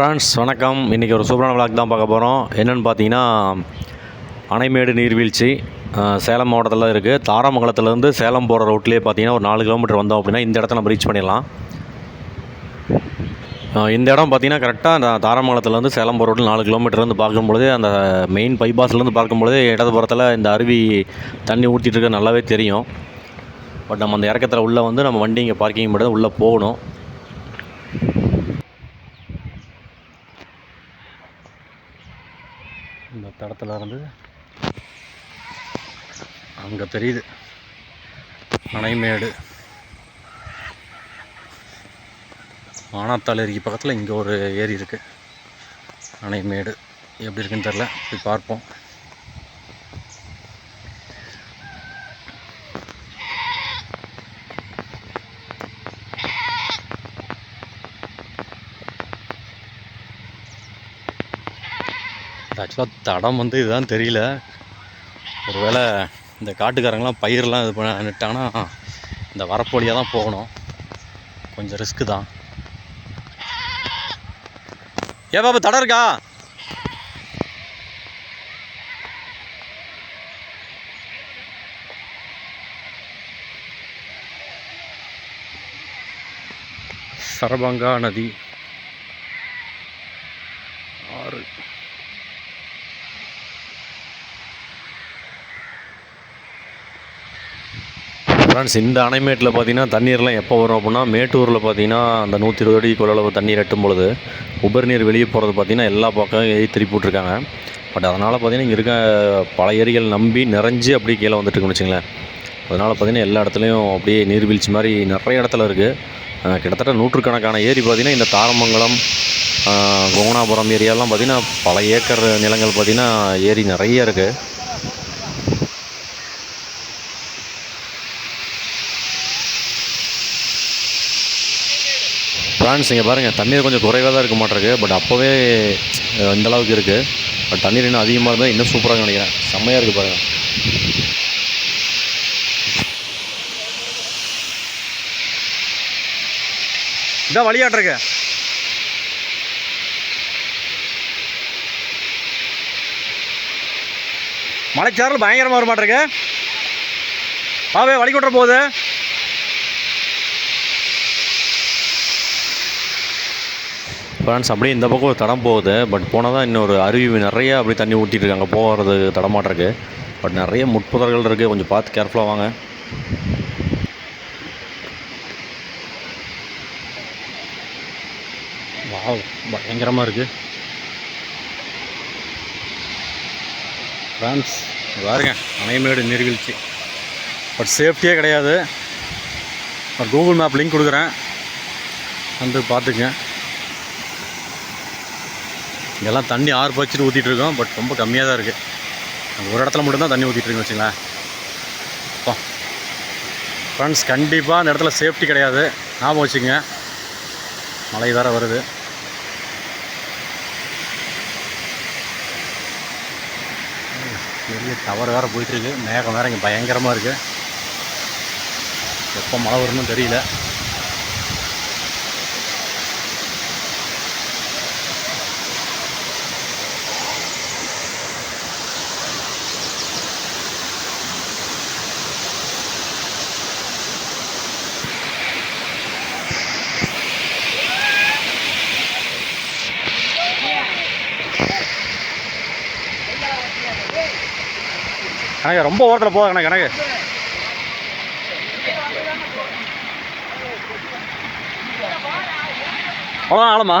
Friends வணக்கம். இன்றைக்கி ஒரு சூப்பரான விளாக் தான் பார்க்க போகிறோம் என்னென்னு பார்த்தீங்கன்னா அணைமேடு நீர்வீழ்ச்சி சேலம் மாவட்டத்தில் இருக்குது தாராமங்கலத்துலேருந்து சேலம் போகிற ரோட்லேயே பார்த்தீங்கன்னா ஒரு நாலு கிலோமீட்டர் வந்தோம் அப்படின்னா இந்த இடத்த நம்ம ரீச் பண்ணிடலாம். இந்த இடம் பார்த்தீங்கன்னா கரெக்டாக அந்த தாராமங்கலத்துலேருந்து சேலம் போகிற ரோட்டில் நாலு கிலோமீட்டர்லேருந்து பார்க்கும்பொழுது அந்த மெயின் பைபாஸ்லேருந்து பார்க்கும்பொழுது இடதுபுறத்தில் இந்த அருவி தண்ணி ஊற்றிட்டு இருக்க நல்லாவே தெரியும். பட் நம்ம அந்த இறக்கத்தில் உள்ளே வந்து நம்ம வண்டி இங்கே பார்க்கிங் பண்ணுறது உள்ளே போகணும். இந்த தடத்துல இருந்து அங்கே தெரியுது. அணைமேடு மானாத்தாள் ஏரிக்கு பக்கத்தில் இங்கே ஒரு ஏரி இருக்குது அணைமேடு எப்படி இருக்குன்னு தெரில போய் பார்ப்போம். ஆக்சுவலாக தடம் வந்து இதுதான் தெரியல. ஒருவேளை இந்த காட்டுக்காரங்களாம் பயிரெலாம் இது பண்ண நிட்டாங்கன்னா இந்த வரப்பு வழியாக தான் போகணும். கொஞ்சம் ரிஸ்க்கு தான். ஏ பாபா தடம் இருக்கா? சரபங்கா நதி ஆறு ஃப்ரெண்ட்ஸ் இந்த அணைமேட்டில் பார்த்தீங்கன்னா தண்ணீர்லாம் எப்போ வரும் அப்படின்னா மேட்டூரில் பார்த்தீங்கன்னா அந்த நூற்றி இருபது அடி கொள்ளளவு தண்ணீர் எட்டும் பொழுது உபரிநீர் வெளியே போகிறது பார்த்தீங்கன்னா எல்லா பக்கம் ஏறி திருப்பி விட்ருக்காங்க பட் அதனால் பார்த்தீங்கன்னா இங்கே இருக்க பல ஏரிகள் நம்பி நிறைஞ்சு அப்படியே கீழே வந்துட்டுருக்குன்னு வச்சுங்களேன். அதனால் பார்த்தீங்கன்னா எல்லா இடத்துலையும் அப்படியே நீர்வீழ்ச்சி மாதிரி நிறைய இடத்துல இருக்குது கிட்டத்தட்ட நூற்றுக்கணக்கான ஏரி பார்த்திங்கன்னா இந்த தாரமங்கலம் அஹ், கோங்கனாபுரம் ஏரியாலாம் பார்த்தீங்கன்னா பல ஏக்கர் நிலங்கள் பார்த்தீங்கன்னா ஏரி நிறைய இருக்குது ஃப்ரான்ஸ் இங்கே பாருங்கள் தண்ணீர் கொஞ்சம் குறைவாக தான் இருக்க மாட்டிருக்கு. பட் அப்போவே இந்த அளவுக்கு இருக்குது பட் தண்ணீர் இன்னும் அதிகமாக இருந்தால் இன்னும் சூப்பராக நினைக்கிறேன். செம்மையாக இருக்குது பாருங்கள் இதான் வழியாட்டுருக்கு மலைச்சாரல் பயங்கரமாக வர மாட்டிருக்கு. பாவே வழி கொட்டுற போகுது ஃப்ரெண்ட்ஸ் அப்படியே இந்த பக்கம் ஒரு தடம் போகுது. பட் போனால் தான் இன்னொரு அருவி நிறைய அப்படி தண்ணி ஊற்றிட்டு இருக்காங்க. போகிறது தடமாட்டிருக்கு. பட் நிறைய முட்புதர்கள் இருக்குது கொஞ்சம் பார்த்து கேர்ஃபுல்லாக வாங்க. வாவ் பயங்கரமாக இருக்குது ஃப்ரெண்ட்ஸ் பாருங்க. அணைமேடு நீர்வீழ்ச்சி. பட் சேஃப்டியே கிடையாது. பட் கூகுள் மேப் லிங்க் கொடுக்குறேன். வந்து பார்த்துக்குங்க. இங்கெல்லாம் தண்ணி ஆறு பச்சுட்டு ஊற்றிட்டு இருக்கோம் பட் ரொம்ப கம்மியாக தான் இருக்குது அந்த ஒரு இடத்துல மட்டும்தான் தண்ணி ஊற்றிட்டு இருக்கோம் வச்சுங்களேன் ஃப்ரெண்ட்ஸ் கண்டிப்பாக அந்த இடத்துல சேஃப்டி கிடையாது. ஞாபகம் வச்சுங்க மழை வேறு வருது. பெரிய டவர் வேறு போயிட்டுருக்கு. மேகம் வேறு இங்கே பயங்கரமாக இருக்குது எப்போ மழை வரும்னு தெரியல. கணக்கு ரொம்ப ஓரத்தில் போகுது கணக்கு கணக்கு அவ்வளோதான் ஆழமா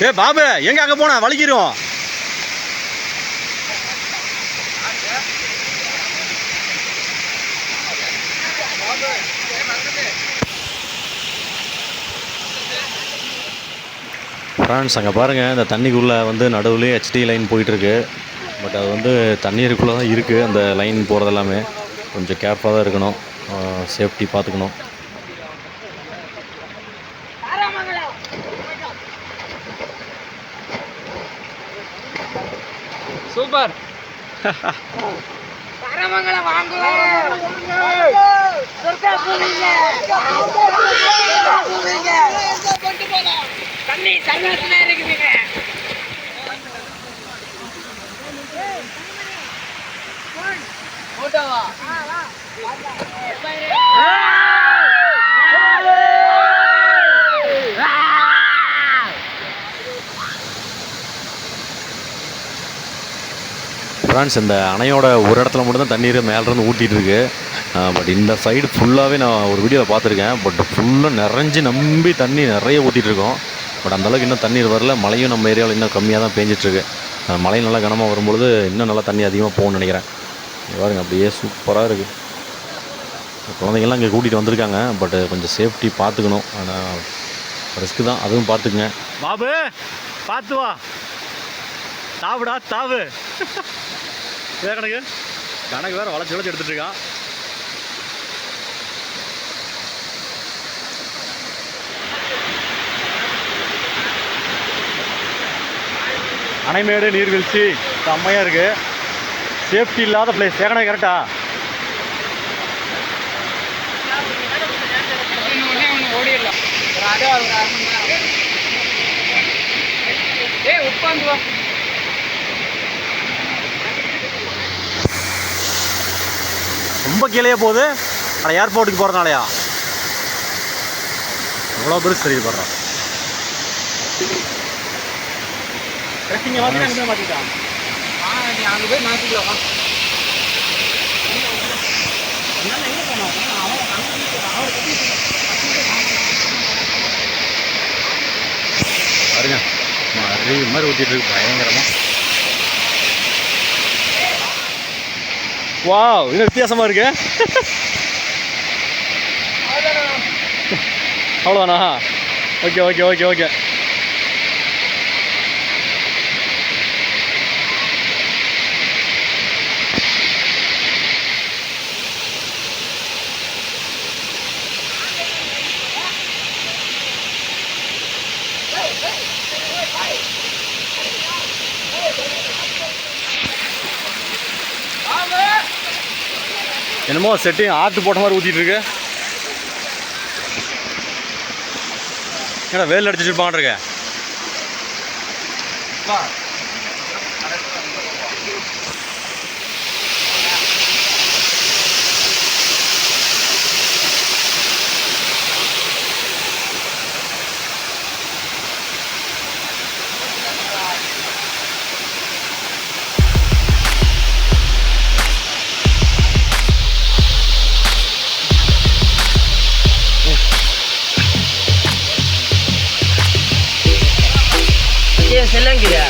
ஏ பாபு எங்க அங்க போன? வலிக்கிறோம் ஃப்ரான்ஸ் அங்கே பாருங்கள் இந்த தண்ணிக்குள்ளே வந்து நடுவுலேயே ஹெச்டி லைன் போயிட்டுருக்கு பட் அது வந்து தண்ணீருக்குள்ளே தான் இருக்குது அந்த லைன் போகிறது எல்லாமே கொஞ்சம் கேர்ஃபுல்லாக தான் இருக்கணும் சேஃப்டி பார்த்துக்கணும் சூப்பர் தண்ணி போட்டோவா இந்த அணையோட ஒரு இடத்துல மட்டும்தான் தண்ணீர் மேலேருந்து ஊற்றிட்டு இருக்கு. பட் இந்த சைடு ஃபுல்லாகவே நான் ஒரு வீடியோவில் பார்த்துருக்கேன். பட் ஃபுல்லாக நிறைஞ்சு நம்பி தண்ணி நிறைய ஊற்றிட்டு இருக்கோம். பட் அந்தளவுக்கு இன்னும் தண்ணீர் வரல. மழையும் நம்ம ஏரியாவில் இன்னும் கம்மியாக தான் பேஞ்சிட்ருக்கு மழை நல்லா கனமாக வரும்பொழுது இன்னும் நல்லா தண்ணி அதிகமாக போகணும்னு நினைக்கிறேன். பாருங்கள் அப்படியே சூப்பராக இருக்குது குழந்தைங்கள்லாம் இங்கே கூட்டிகிட்டு வந்திருக்காங்க பட் கொஞ்சம் சேஃப்டி பார்த்துக்கணும். ஆனால் ரிஸ்க்கு தான். அதுவும் பார்த்துக்குங்க. பாபு பார்த்து வா. தாவுடா தாவு வேறு கணக்கு. கணக்கு வேறு வளச்சி வளச்சி எடுத்துட்டு இருக்கான். அணைமேடு நீர்வீழ்ச்சி. செம்மையாக இருக்கு. சேஃப்டி இல்லாத பிளேஸ் ஏகனா கரெக்டா ஓடிடலாம் உட்காந்து வா ரொம்ப கீழே போகுது. ஆனால் ஏர்போர்ட்டுக்கு போகிறதுனாலயா எவ்வளோ பெருசு தெரியுது போடுறான் ட்ரெஸ்ஸிங்க அங்கே அங்கே போய் மாற்றிக்கலாம் பாருங்க அருவி மாதிரி ஊற்றிட்டு இருக்கு பயங்கரமாக வா இது வித்தியாசமாக இருக்கு? அவ்வளோதானா ஓகே ஓகே ஓகே ஓகே. என்னமோ செட்டிங் ஆட்டு போட்ட மாதிரி ஊற்றிட்டு இருக்கு. ஏன்னா வேல் அடிச்சுட்டு இருப்பான் Kailan gila?